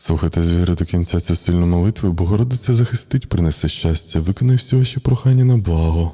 Слухайте з віри до кінця цю сильну молитву, Богородиця захистить, принесе щастя, виконай всі ваші прохання на благо.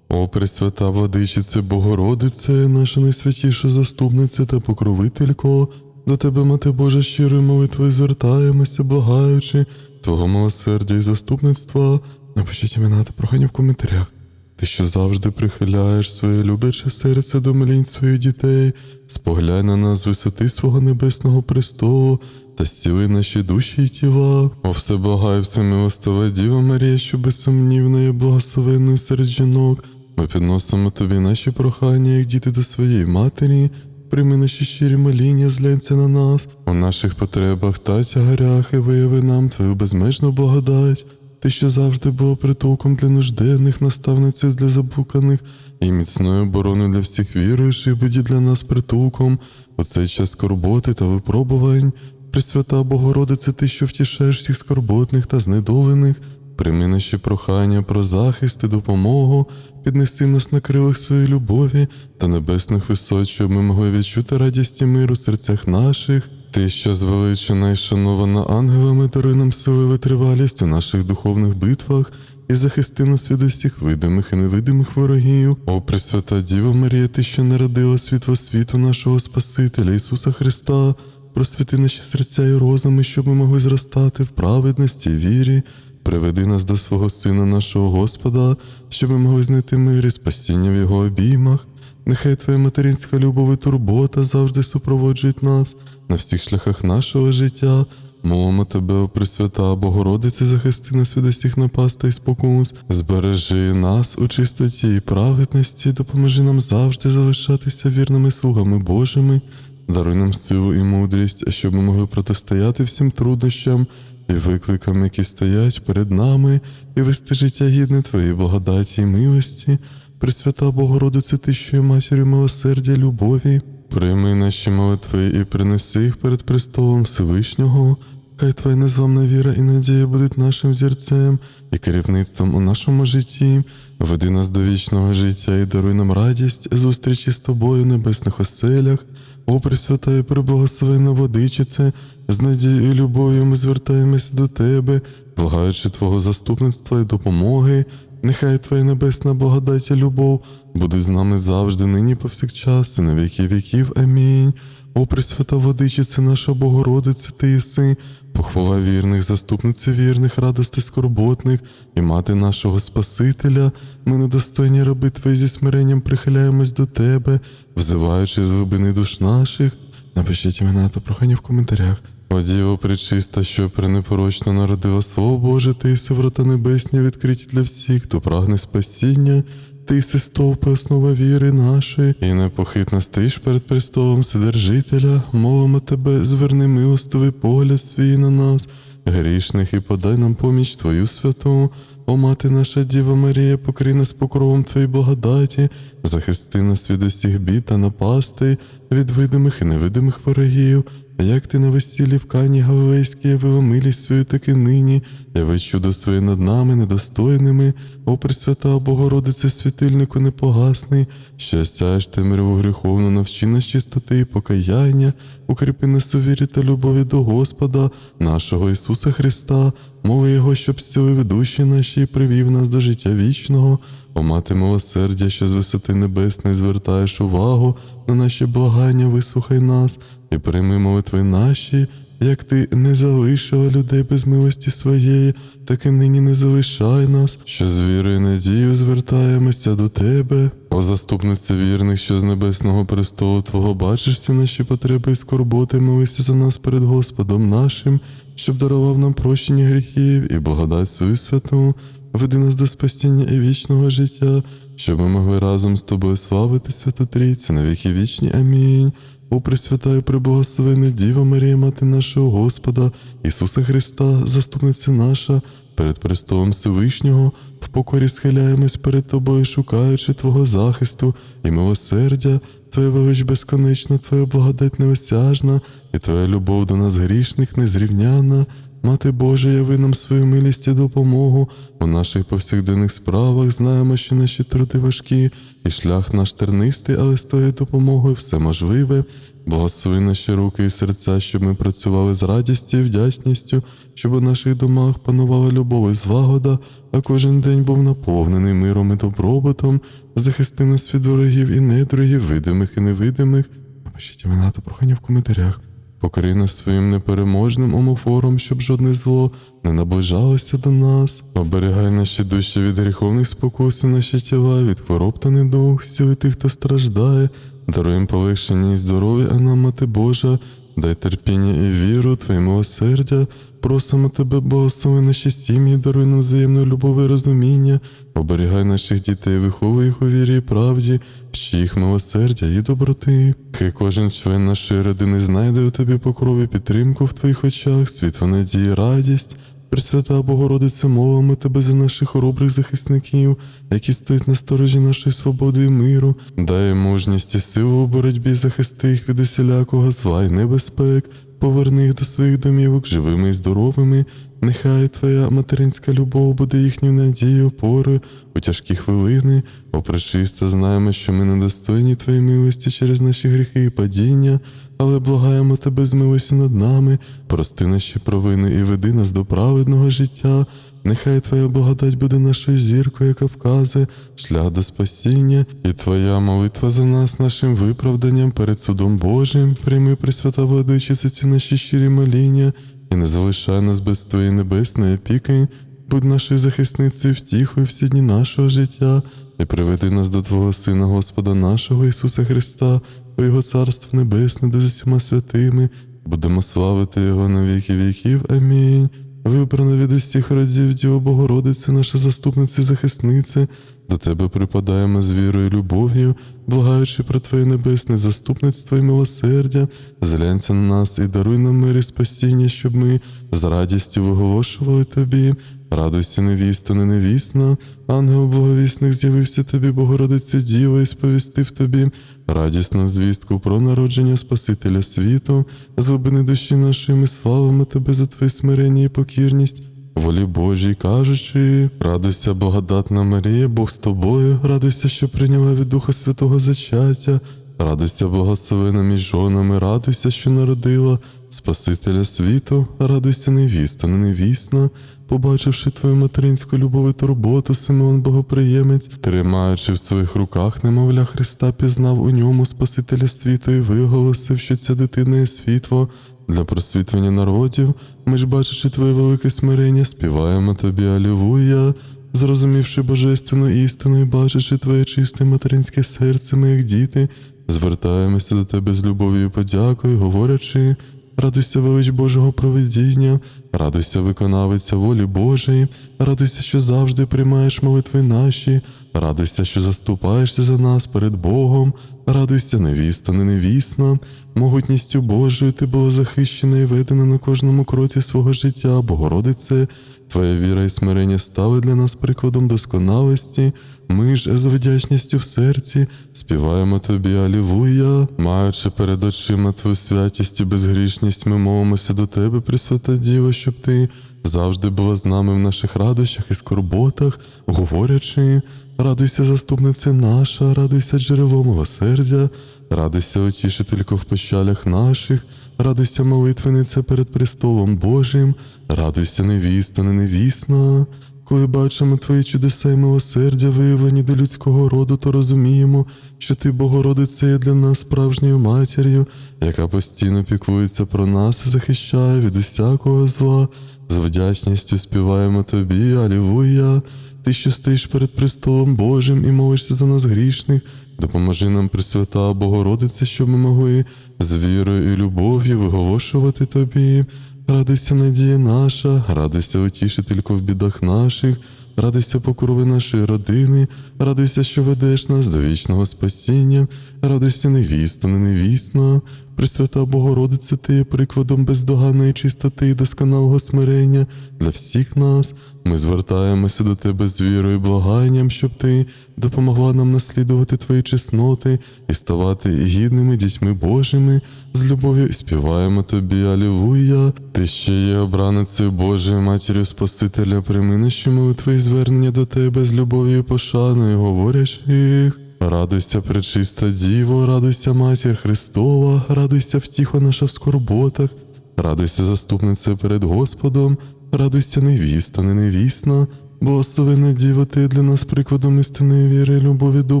О, Пресвята Владичице, Богородице, наша найсвятіша заступниця та покровителько, до Тебе, Мати Божа, щирою молитвою звертаємося, благаючи Твого милосердя і заступництва. Напишіть імена та прохання в коментарях. Ти, що завжди прихиляєш своє любляче серце до молінь своїх дітей, споглянь на нас висоти свого небесного престолу та зціли наші душі і тіла. О все благає, все милостива Діва Марія, що безсумнівна є благословенною серед жінок. Ми підносимо тобі наші прохання, як діти до своєї матері. Прийми наші щирі моління, зглянься на нас, у наших потребах та тягарях і вияви нам твою безмежну благодать. Ти, що завжди була притулком для нужденних, наставницею для заблуканих і міцною обороною для всіх віруючих, будь для нас притулком у цей час скорботи та випробувань. Пресвята Богородице, ти, що втішаєш всіх скорботних та знедолених, прийми наші прохання про захист і допомогу, піднеси нас на крилах своєї любові та небесних висот, щоб ми могли відчути радість і мир у серцях наших. Ти, що звеличена і шанована ангелами, даруй нам силу і витривалість у наших духовних битвах і захисти нас від усіх видимих і невидимих ворогів. О, Пресвята Діва Марія, ти, що народила світло світу нашого Спасителя Ісуса Христа, просвіти наші серця і розуми, щоб ми могли зростати в праведності і вірі. Приведи нас до свого Сина, нашого Господа, щоб ми могли знайти мир і спасіння в Його обіймах. Нехай Твоя материнська любов і турбота завжди супроводжують нас на всіх шляхах нашого життя. Молимо тебе, о Пресвята Богородице, захисти нас від усіх напастей і спокус, збережи нас у чистоті і праведності, допоможи нам завжди залишатися вірними слугами Божими, даруй нам силу і мудрість, щоб ми могли протистояти всім труднощам і викликам, які стоять перед нами, і вести життя гідне Твоєї благодаті і милості. Пресвята Богородице, ти, що є матір'ю милосердя, любові, прийми наші молитви і принеси їх перед престолом Всевишнього. Хай Твоя незламна віра і надія будуть нашим зірцем і керівництвом у нашому житті. Веди нас до вічного життя і даруй нам радість зустрічі з тобою в небесних оселях. О, Пресвята і преблагословенна водичице, з надією і любов'ю ми звертаємося до Тебе, благаючи Твого заступництва і допомоги. Нехай Твоя небесна благодать і любов буде з нами завжди, нині повсякчас, і на віки віків. Амінь. О, Пресвята Водичице, наша Богородице, Ти єси, похвала вірних, заступниця вірних, радости скорботних і мати нашого Спасителя. Ми недостойні раби Твої зі смиренням прихиляємось до Тебе, взиваючи з глибини душ наших. Напишіть імена та прохання в коментарях. О Діво пречиста, що пренепорочно народила Слово Боже, ти єси врата небесні, відкриті для всіх, хто прагне спасіння. Ти єси стовпи, основа віри нашої, і непохитно стоїш перед престолом Вседержителя, мовимо тебе, зверни милостивий погляд свій на нас, грішних, і подай нам поміч Твою святу. О, мати наша Діва Марія, покрий нас покровом Твоєї благодаті, захисти нас від усіх бід та напастей, від видимих і невидимих ворогів. Як ти на весіллі в Кані Галилейській явила милість свою, так нині, яви чудо своє над нами, недостойними, о Пресвята Богородице, світильнику непогасний, що сяєш темряву гріховну, навчи нас чистоти і покаяння, укріпи нас у вірі та любові до Господа, нашого Ісуса Христа, моли Його, щоб зцілив душі наші і привів нас до життя вічного. О мати милосердя, що з висоти небесної звертаєш увагу на наші благання, вислухай нас і прийми молитви наші, як ти не залишила людей без милості своєї, так і нині не залишай нас, що з вірою і надією звертаємося до тебе. О заступниця вірних, що з небесного престолу Твого бачишся наші потреби і скорботи, молися за нас перед Господом нашим, щоб дарував нам прощення гріхів і благодать свою святу. Веди нас до спасіння і вічного життя, щоб ми могли разом з тобою славити Святу Трійцю на віки вічні. Амінь. О Пресвята і преблагословена Діва Марія, Мати нашого Господа, Ісуса Христа, заступниця наша, перед престолом Всевишнього, в покорі схиляємось перед Тобою, шукаючи Твого захисту і милосердя, Твоя велич безконечна, Твоя благодать неосяжна, і Твоя любов до нас грішних незрівняна. Мати Божа, яви нам свою милість і допомогу у наших повсякденних справах. Знаємо, що наші труди важкі, і шлях наш тернистий, але з твоєю допомогою все можливе. Благослови наші руки і серця, щоб ми працювали з радістю і вдячністю, щоб у наших домах панувала любов і злагода, а кожен день був наповнений миром і добробутом. Захисти нас від ворогів і недругів, видимих і невидимих. Напишіть імена та прохання в коментарях. Покори нас своїм непереможним омофором, щоб жодне зло не наближалося до нас. Оберігай наші душі від гріховних спокус і наші тіла, від хвороб та недуг, сіли тих, хто страждає, даруй полегшення і здоров'я, а нам, Мати Божа, дай терпіння і віру, Твоє милосердя. Просимо тебе, благослови наші сім'ї, даруй нам взаємну любов і розуміння, оберігай наших дітей, виховуй їх у вірі і правді, вчи їх милосердя і доброти. Хай кожен член нашої родини знайде у тобі покров і підтримку в твоїх очах, світло надії, радість. Пресвята Богородице, молимо тебе за наших хоробрих захисників, які стоять на сторожі нашої свободи і миру. Дай мужність і силу у боротьбі, захисти їх від усілякого зла й небезпек, поверни їх до своїх домівок живими і здоровими. Нехай Твоя материнська любов буде їхньою надією, опорою у тяжкі хвилини. О, пречиста, знаємо, що ми недостойні Твоєї милості через наші гріхи і падіння, але благаємо Тебе змилися над нами, прости наші провини і веди нас до праведного життя. Нехай Твоя благодать буде нашою зіркою, яка вказує шлях до спасіння, і Твоя молитва за нас, нашим виправданням перед судом Божим. Прийми, Пресвята Владичице, ці наші щирі моління, і не залишай нас без Твоєї небесної опіки, будь нашою захисницею втіхою всі дні нашого життя, і приведи нас до Твого Сина, Господа нашого Ісуса Христа, у Його Царство Небесне, де з усіма святими. Будемо славити Його на віки віків. Амінь. Вибрана від усіх родів Діва Богородице, наша заступниця і захисниця, до Тебе припадаємо з вірою і любов'ю, благаючи про Твоє небесне заступництво і милосердя, зглянься на нас і даруй нам мир і спасіння, щоб ми з радістю виголошували Тобі. Радуйся, невісто, не невісна, ангел благовісних з'явився тобі, Богородиця Діва, і сповістив тобі радісну звістку про народження Спасителя світу, глибини душі нашої ми славимо тебе за твоє смирення і покірність. Волі Божій кажучи, радуйся, благодатна Марія, Бог з тобою, радуйся, що прийняла від Духа Святого зачаття, радуйся, благословена між жонами, радуйся, що народила Спасителя світу, радуйся, невіста, не невісна, побачивши твою материнську любов і турботу, Симеон Богоприємець, тримаючи в своїх руках немовля Христа, пізнав у ньому Спасителя світу і виголосив, що ця дитина є світло для просвітлення народів. Ми ж, бачачи твоє велике смирення, співаємо тобі Алілуя. Зрозумівши божественну істину і бачачи твоє чисте материнське серце, ми, як діти, звертаємося до тебе з любов'ю і подякою, говорячи. Радуйся, велич Божого провидіння, радуйся, виконавиця волі Божої, радуйся, що завжди приймаєш молитви наші, радуйся, що заступаєшся за нас перед Богом, радуйся, невіста, не невісна, могутністю Божою ти була захищена і ведена на кожному кроці свого життя, Богородице, Твоя віра і смирення стали для нас прикладом досконалості. Ми ж з вдячністю в серці співаємо тобі Алілуя. Маючи перед очима твою святість і безгрішність, ми молимося до тебе, Пресвята Діва, щоб ти завжди була з нами в наших радощах і скорботах, говорячи, радуйся, заступниця наша, радуйся джерело милосердя, радуйся, утішителько в печалях наших. Радуйся, молитвениця перед престолом Божим, радуйся, невіста, не невісна. Коли бачимо твої чудеса і милосердя, виявлені до людського роду, то розуміємо, що ти, Богородиця, є для нас справжньою матір'ю, яка постійно піклується про нас і захищає від усякого зла. З вдячністю співаємо тобі, Алілуя. Ти, що стоїш перед престолом Божим і молишся за нас грішних, допоможи нам, Пресвята Богородиця, щоб ми могли з вірою і любов'ю виголошувати тобі. Радуйся, надія наша, радуйся, утішителько в бідах наших, радуйся покрови нашої родини, радуйся, що ведеш нас до вічного спасіння, радуйся, невіста, не невісна. Пресвята Богородиця, ти є прикладом бездоганної чистоти і досконалого смирення для всіх нас. Ми звертаємося до тебе з вірою і благанням, щоб ти допомогла нам наслідувати твої чесноти і ставати гідними дітьми Божими. З любов'ю співаємо тобі, Алілуя. Ти ще є обраницею Божою, матір'ю Спасителя, прийми наші молитви і звернення до тебе з любов'ю і пошаною, говорячи їх. Радуйся, пречиста Діво, радуйся, Матір Христова, радуйся, втіхо наша в скорботах, радуйся, заступниця перед Господом, радуйся, невіста, не невісна, благословена Діва, ти для нас прикладом істинної віри, любові до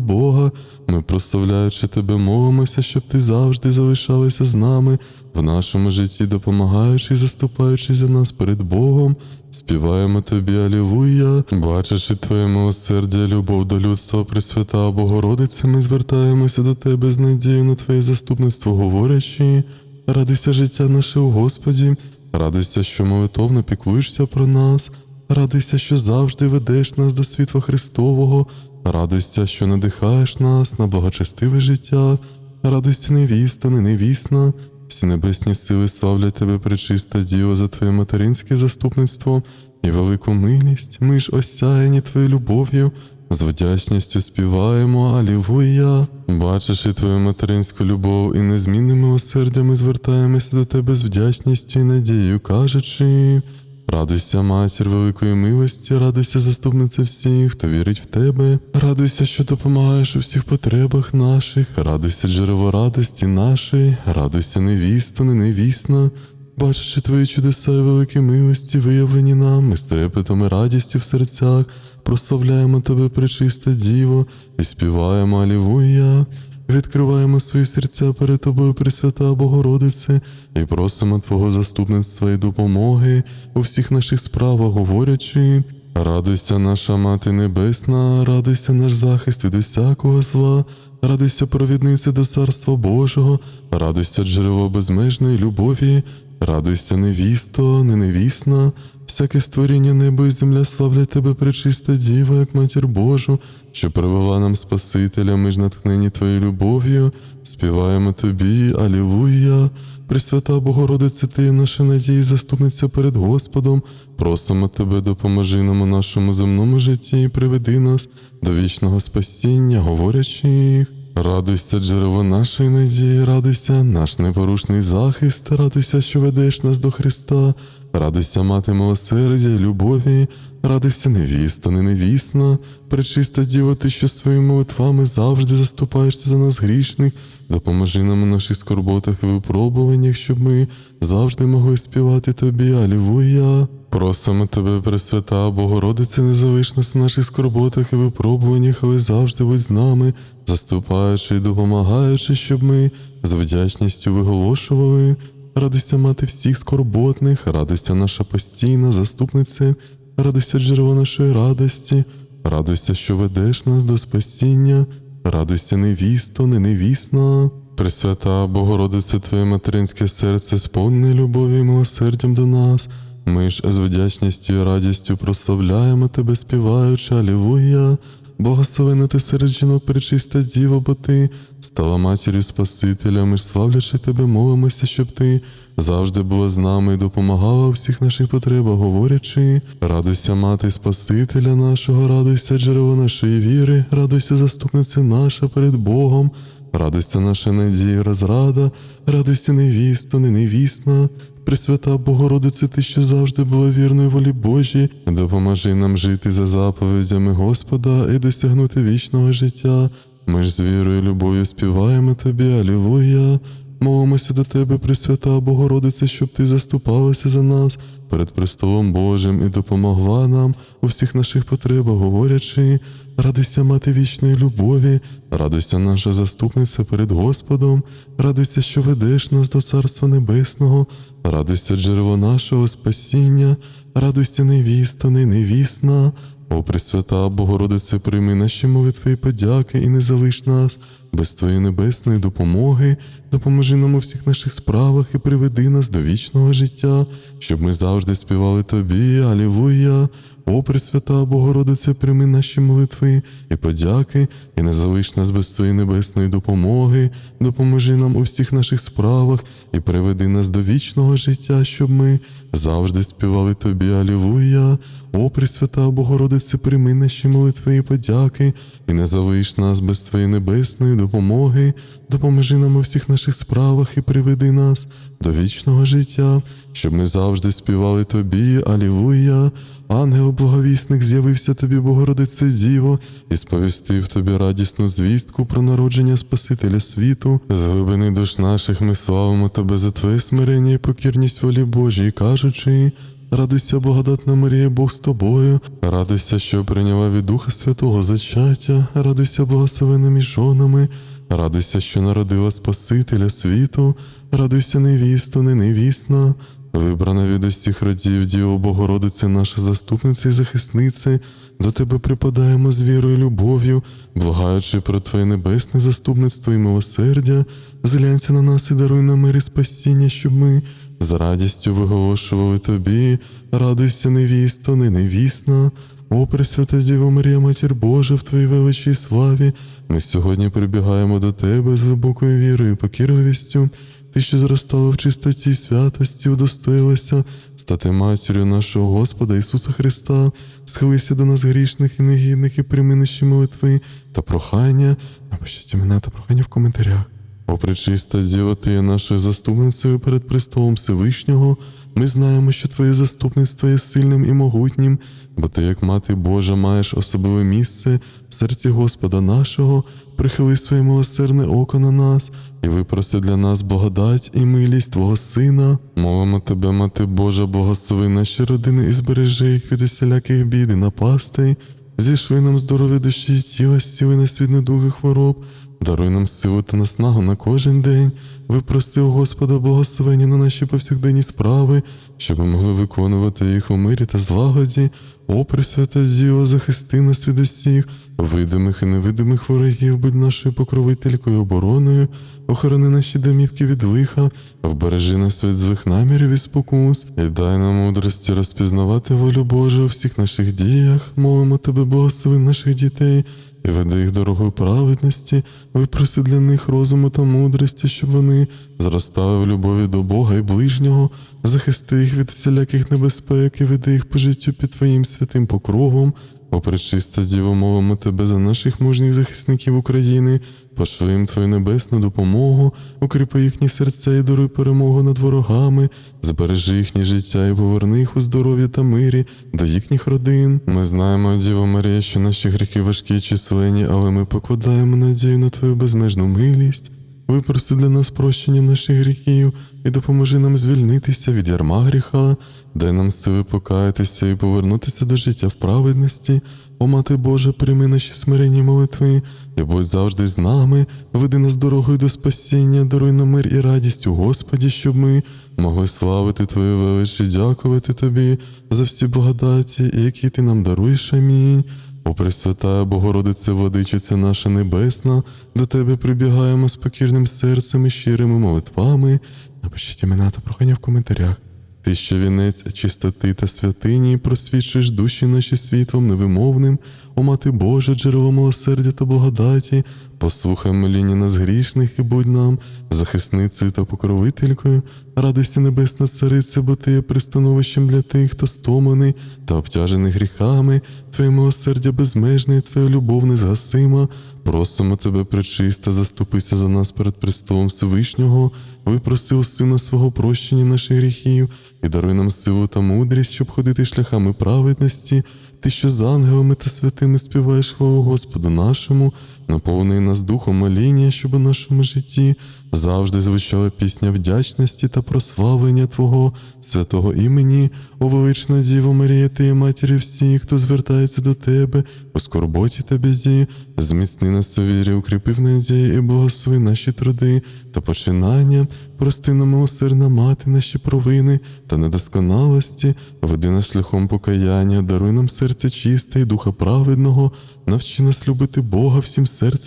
Бога. Ми, прославляючи тебе, молимося, щоб ти завжди залишалася з нами в нашому житті, допомагаючи заступаючи за нас перед Богом. Співаємо тобі, Алілуя, бачачи твоє милосердя, любов до людства, Пресвята Богородице, ми звертаємося до тебе з надією на твоє заступництво, говорячи, радуйся життя наше у Господі, радуйся, що молитовно піклуєшся про нас, радуйся, що завжди ведеш нас до світла Христового, радуйся, що надихаєш нас на благочестиве життя, радуйся, невіста, не невісна, всі небесні сили славлять тебе, пречиста діло, за твоє материнське заступництво і велику милість. Ми ж осяяні твоєю любов'ю, з вдячністю співаємо, Алівуя. Бачиш і твою материнську любов і незмінними осердями звертаємося до тебе з вдячністю і надією, кажучи. Радуйся, матір великої милості, радуйся, заступниця всіх, хто вірить в тебе. Радуйся, що допомагаєш у всіх потребах наших, радуйся, джерело радості нашої, радуйся, невісто, не невісна. Бачачи твої чудеса і великі милості, виявлені нам, ми з трепетом і радістю в серцях, прославляємо тебе, пречиста Діво, і співаємо Алілуя. Відкриваємо свої серця перед тобою, Пресвята Богородице, і просимо Твого заступництва і допомоги у всіх наших справах, говорячи. Радуйся, наша Мати Небесна, радуйся наш захист від усякого зла, радуйся, провідниця до Царства Божого, радуйся, джерело безмежної любові, радуйся, невісто, не невісна, всяке створіння небо і земля славлять тебе, пречиста Діва, як матір Божу, що привела нам Спасителя, ми ж натхнені Твоєю любов'ю, співаємо Тобі, Алілуя. Пресвята Богородице, Ти наша надія і заступниця перед Господом, просимо Тебе, допоможи нам у нашому земному житті і приведи нас до вічного спасіння, говорячи. Радуйся, джерело нашої надії, радуйся, наш непорушний захист, радуйся, що ведеш нас до Христа, радуйся, мати милосердя любові, радуйся, невісто, не невісна, пречиста Діво, ти, що своїми молитвами завжди заступаєшся за нас грішних, допоможи нам у наших скорботах і випробуваннях, щоб ми завжди могли співати тобі, Алілуя. Просимо тебе, Пресвята, Богородице, не залиш в наших скорботах і випробуваннях, але завжди будь з нами, заступаючи і допомагаючи, щоб ми з вдячністю виголошували. Радуйся мати всіх скорботних, радуйся наша постійна заступниця, радуйся джерело нашої радості, радуйся, що ведеш нас до спасіння, радуйся, невісто, не невісна. Пресвята, Богородице, Твоє материнське серце сповнене любов'ю і милосердям до нас. Ми ж з вдячністю і радістю прославляємо Тебе, співаючи, Алілуя. Благословена ти серед жінок, пречиста Діва, бо ти стала матір'ю Спасителя, ми ж славлячи тебе, молимося, щоб ти завжди була з нами і допомагала у всіх наших потребах, говорячи, радуйся, мати Спасителя нашого, радуйся, джерело нашої віри, радуйся, заступниця наша перед Богом, радуйся наша надія, розрада, радуйся, невісто, не невісна. Пресвята Богородице, ти, що завжди була вірною волі Божій, допоможи нам жити за заповідями Господа і досягнути вічного життя. Ми ж з вірою і любов'ю співаємо тобі, Алілуя. Молимося до тебе, Пресвята Богородице, щоб ти заступалася за нас перед престолом Божим і допомогла нам у всіх наших потребах, говорячи, радуйся, мати вічної любові, радуйся, наша заступниця перед Господом, радуйся, що ведеш нас до Царства Небесного, радуйся, джерело нашого спасіння, радуйся, невісто, не невісна. О, Пресвята Богородице, прийми наші молитви і подяки і не залиш нас без Твоєї небесної допомоги, допоможи нам у всіх наших справах і приведи нас до вічного життя, щоб ми завжди співали Тобі, Алілуя. О, Пресвята Богородице, прийми наші молитви і подяки, і не залиш нас без Твоєї небесної допомоги, допоможи нам у всіх наших справах і приведи нас до вічного життя, щоб ми завжди співали Тобі, Алілуя. О, Пресвята Богородице, прийми наші молитви і подяки, і не залиш нас без Твоєї небесної допомоги, допоможи нам у всіх наших справах і приведи нас до вічного життя, щоб ми завжди співали Тобі, Алілуя. Ангел благовісник з'явився тобі, Богородице Діво, і сповістив тобі радісну звістку про народження Спасителя світу. З глибини душ наших ми славимо тебе за твоє смирення і покірність волі Божій, кажучи. Радуйся, благодатна Марія, Бог з тобою, радуйся, що прийняла від Духа Святого зачаття, радуйся благословенними між жонами, радуйся, що народила Спасителя світу, радуйся невісту, не невісна, вибрана від усіх родів, Діво Богородице, наша заступниця і захисниця, до тебе припадаємо з вірою і любов'ю, благаючи про Твоє небесне заступництво і милосердя, зглянься на нас і даруй нам мир і спасіння, щоб ми з радістю виголошували тобі, радуйся, невісто, не невісна. О, Пресвята Діво Марія, Матір Божа, в Твоїй величій славі, ми сьогодні прибігаємо до Тебе з глибокою вірою і покірливістю. Ти, що зростала в чистоті святості, удостоїлася стати матір'ю нашого Господа Ісуса Христа, схилися до нас грішних і негідних і прийми наші молитви та прохання. Напишіть імена та прохання в коментарях. О, пречиста Діва, ти є нашою заступницею перед престолом Всевишнього. Ми знаємо, що Твоє заступництво є сильним і могутнім, бо ти, як мати Божа, маєш особливе місце в серці Господа нашого, прихили своє милосердне око на нас і випроси для нас благодать і милість Твого Сина. Мовимо тебе, мати Божа, благослови наші родини і збережи їх від усіляких бід і напастей. Зішли нам здоров'я душі і тіла, зціли нас від недуги хвороб. Даруй нам силу та наснагу на кожен день. Випроси у Господа благословення на наші повсякденні справи, щоб ми могли виконувати їх у мирі та злагоді. О, Пресвята Діво, захисти нас від усіх, видимих і невидимих ворогів, будь нашою покровителькою обороною, охорони наші домівки від лиха, вбережи нас від злих намірів і спокус, і дай нам мудрості розпізнавати волю Божу у всіх наших діях. Молимо тебе, благослови наших дітей і веди їх дорогою праведності, випроси для них розуму та мудрості, щоб вони зростали в любові до Бога і ближнього, захисти їх від всіляких небезпек і веди їх по життю під Твоїм святим покровом. попри пречиста Діво, мовимо тебе за наших мужніх захисників України, пошли їм Твою небесну допомогу, укріпи їхні серця і даруй перемогу над ворогами, збережи їхнє життя і поверни їх у здоров'я та мирі до їхніх родин. Ми знаємо, Діво Марія, що наші гріхи важкі і численні, але ми покладаємо надію на Твою безмежну милість. Випроси для нас прощення наших гріхів і допоможи нам звільнитися від ярма гріха, дай нам сили покаятися і повернутися до життя в праведності. О, Мати Божа, прийми наші смиренні молитви, і будь завжди з нами, веди нас дорогою до спасіння, даруй нам мир і радість у Господі, щоб ми могли славити Твою велич і дякувати Тобі за всі благодаті, які Ти нам даруєш. Амінь. О, Пресвятая Богородице, Владичиця наша Небесна, до Тебе прибігаємо з покірним серцем і щирими молитвами. Напишіть імена та прохання в коментарях. Ти, що вінець чистоти та святині, просвічуєш душі наші світлом невимовним, о мати Божа, джерело милосердя та благодаті, послухай моління нас грішних і будь нам захисницею та покровителькою, радуйся, небесна цариця, бо ти є пристановищем для тих, хто стомлений та обтяжений гріхами, Твоє милосердя безмежне, і Твоя любов незгасима. Просимо тебе, пречиста, заступися за нас перед престолом Всевишнього, випроси у Сина свого прощення наших гріхів і даруй нам силу та мудрість, щоб ходити шляхами праведності. Ти, що з ангелами та святими співаєш хвалу Господу нашому, наповни нас духом моління, щоб у нашому житті завжди звучала пісня вдячності та прославлення Твого святого імені, о велична Діво Марія, ти є матір'ю всіх, хто звертається до Тебе у скорботі та біді, зміцни нас у вірі, укріпи в надії і благослови наші труди та починання, прости нам, милосердна мати, наші провини та недосконалості, веди нас шляхом покаяння, даруй нам серце чисте і духа праведного, навчи нас любити Бога всім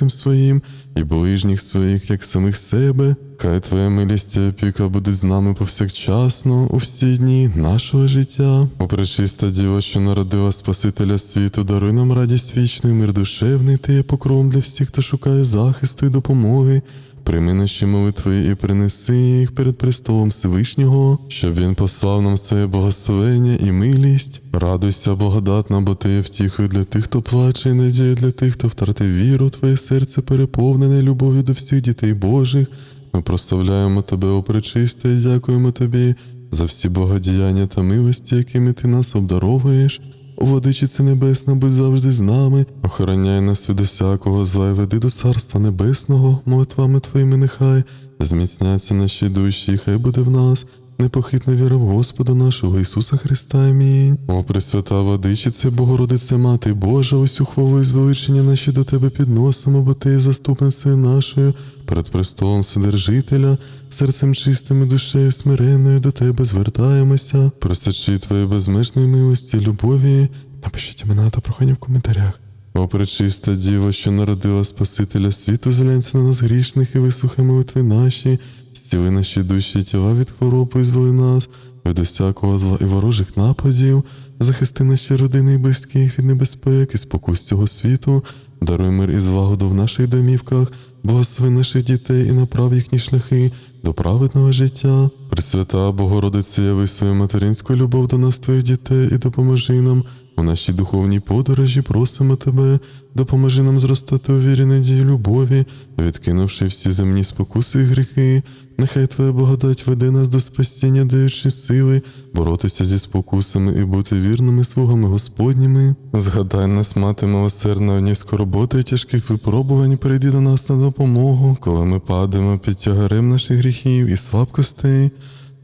своїм і ближніх своїх, як самих себе. Хай Твоя милість і опіка буде з нами повсякчасно у всі дні нашого життя. О пречиста Діва, що народила Спасителя світу, даруй нам радість вічну мир душевний, ти є покром для всіх, хто шукає захисту і допомоги. Прийми наші молитви і принеси їх перед престолом Всевишнього, щоб він послав нам своє благословення і милість. Радуйся, благодатна, бо ти є втіхою для тих, хто плаче, і надія для тих, хто втратив віру, твоє серце переповнене любов'ю до всіх дітей Божих. Ми прославляємо тебе, о пречисте, і дякуємо тобі за всі благодіяння та милості, якими ти нас обдаровуєш. Владичице Небесна, будь завжди з нами, охороняй нас від усякого зла і веди до Царства Небесного, молитвами Твоїми нехай. Зміцняться наші душі, хай буде в нас непохитна віра в Господа нашого Ісуса Христа. Амінь. О, Пресвята Владичице, Богородице, Мати Божа, усю хвалу і звеличення наші до Тебе підносимо, бо Ти є заступницею нашою перед престолом Вседержителя, серцем чистим і душею смиренною до Тебе звертаємося, просячи Твоєї безмежної милості, любові. Напишіть імена та прохання в коментарях. О, пречиста Діва, що народила Спасителя світу, зглянься на нас грішних і вислухай молитви наші, зціли наші душі тіла від хвороби, і зволи нас, від усякого зла і ворожих нападів, захисти наші родини і близьких від небезпеки, спокус цього світу, даруй мир і злагоду в наших домівках, благослови наших дітей і направ їхні шляхи до праведного життя. Пресвята Богородице, яви свою материнську любов до нас, твоїх дітей, і допоможи нам у нашій духовній подорожі просимо тебе, допоможи нам зростати у вірі, надії, любові, відкинувши всі земні спокуси і гріхи. Нехай Твоя благодать веде нас до спасіння, даючи сили, боротися зі спокусами і бути вірними слугами Господніми. Згадай нас, мати милосердна, одні скорботи і тяжких випробувань, прийди до нас на допомогу, коли ми падаємо під тягарем наших гріхів і слабкостей.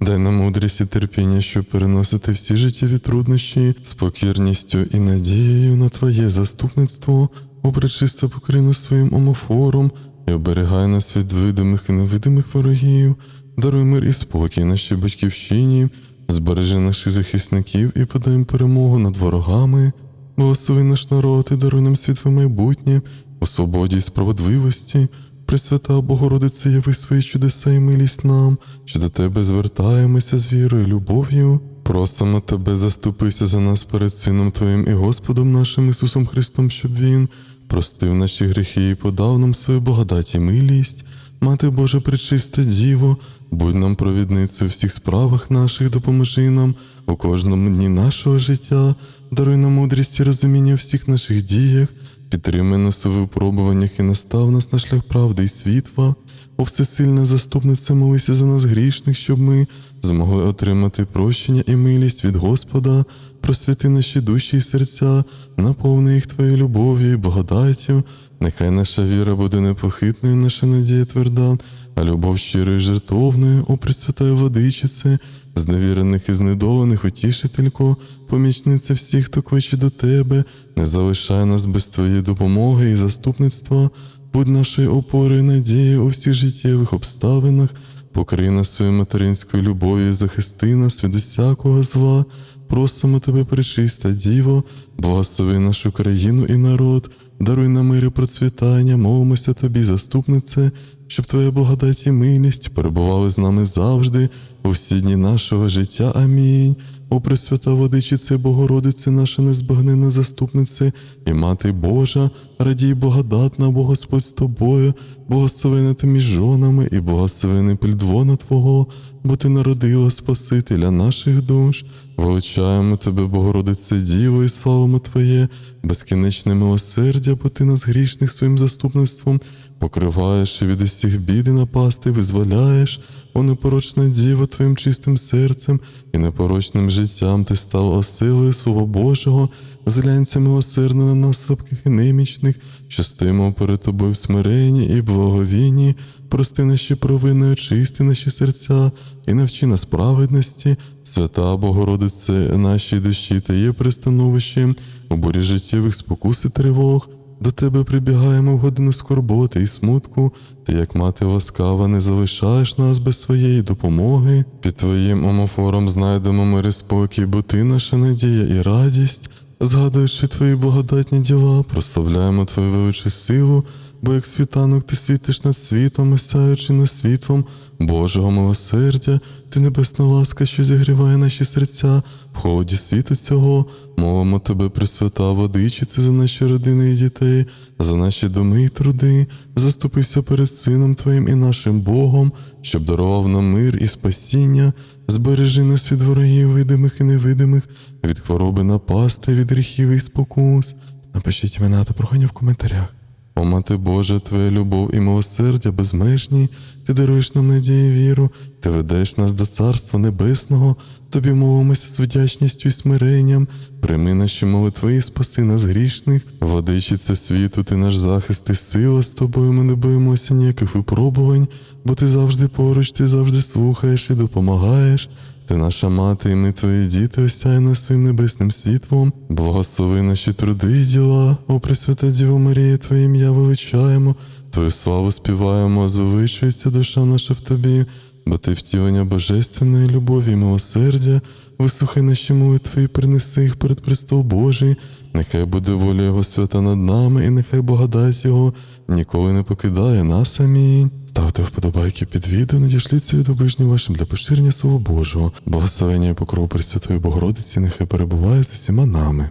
Дай нам мудрість і терпіння, щоб переносити всі життєві труднощі з покірністю і надією на Твоє заступництво, обречисто покрину своїм омофором і оберігай нас від видимих і невидимих ворогів, даруй мир і спокій нашій батьківщині, збережи наших захисників і подай перемогу над ворогами, благослови наш народ і даруй нам світле майбутнє у свободі і справедливості. Пресвята Богородице, яви свої чудеса і милість нам, що до Тебе звертаємося з вірою любов'ю. Просимо Тебе, заступися за нас перед Сином Твоїм і Господом нашим Ісусом Христом, щоб Він простив наші гріхи і подав нам свою благодать і милість. Мати Божа пречиста Діво, будь нам провідницею у всіх справах наших, допоможи нам у кожному дні нашого життя, даруй нам мудрість і розуміння у всіх наших діях. Підтримай нас у випробуваннях і настав нас на шлях правди і світла. О всесильне заступниця, молися за нас грішних, щоб ми змогли отримати прощення і милість від Господа, просвяти наші душі і серця, наповни їх Твоєю любов'ю і благодаттю. Нехай наша віра буде непохитною, наша надія тверда, а любов щирою жертовною, о Пресвятая Владичице, зневірених і знедолених, утішителько, помічниця всіх, хто кличе до Тебе, не залишай нас без Твоєї допомоги і заступництва, будь нашою опорою надією у всіх життєвих обставинах, покрий нас своєю материнською любов'ю, захисти нас від усякого зла. Просимо тебе, пречиста Діво, благослови нашу країну і народ, даруй нам мир і процвітання, мовимося тобі, заступнице, щоб твоя благодать і милість перебували з нами завжди, у всі дні нашого життя. Амінь. О Пресвята Водичице, Богородице, наша незбагненна заступнице і Мати Божа, радій благодатна, бо Господь з тобою, благословена ти між жонами і благословений плідвона Твого, бо ти народила Спасителя наших душ. Величаємо тебе, Богородице Діво, і славимо Твоє, безкінечне милосердя, бо ти нас грішних своїм заступництвом покриваєш від усіх бід і напасти, визволяєш, о непорочна діва Твоїм чистим серцем і непорочним життям ти став осилою Слова Божого, зглянься милосердно на нас слабких і немічних, що стоїмо перед тобою в смиренні і благовінні, прости наші провини, очисти наші серця і навчи нас праведності, свята Богородице, нашій душі та є пристановищем у бурі життєвих спокус і тривог. До тебе прибігаємо в годину скорботи і смутку, ти, як мати ласкава, не залишаєш нас без своєї допомоги. Під твоїм омофором знайдемо мир і спокій, бо ти наша надія і радість. Згадуючи твої благодатні діла, прославляємо твою величу силу, бо як світанок ти світиш над світом, осяючи над світлом Божого милосердя, ти небесна ласка, що зігріває наші серця в холоді світу цього. Мовимо тебе, Пресвята Водичице, за наші родини і дітей, за наші доми і труди, заступися перед Сином Твоїм і нашим Богом, щоб дарував нам мир і спасіння, збережи нас від ворогів видимих і невидимих, від хвороби напасти, від гріхів і спокус. Напишіть імена та прохання в коментарях. О мати Божа, Твоя любов і милосердя безмежні, ти даруєш нам надію і віру, ти ведеш нас до Царства Небесного, тобі мовимося з вдячністю і смиренням. Прийми наші молитви і спаси нас грішних, водичиця світу, ти наш захист і сила, з тобою ми не боїмося ніяких випробувань, бо ти завжди поруч, ти завжди слухаєш і допомагаєш. Ти наша мати, і ми твої діти, осяй нас своїм небесним світлом, благослови наші труди і діла, о Пресвята Діво Марія, Твоє ім'я величаємо, Твою славу співаємо, звеличується душа наша в тобі, бо ти втілення божественної любові і милосердя, вислухай наші молитви і принеси їх перед престол Божий, нехай буде воля Його свята над нами, і нехай благодать Його ніколи не покидає нас. Амінь. Ставте вподобайки під відео, надішліться від обижнім вашим для поширення Слова Божого, благословення і покров Пресвятої Богородиці, нехай перебуває з усіма нами.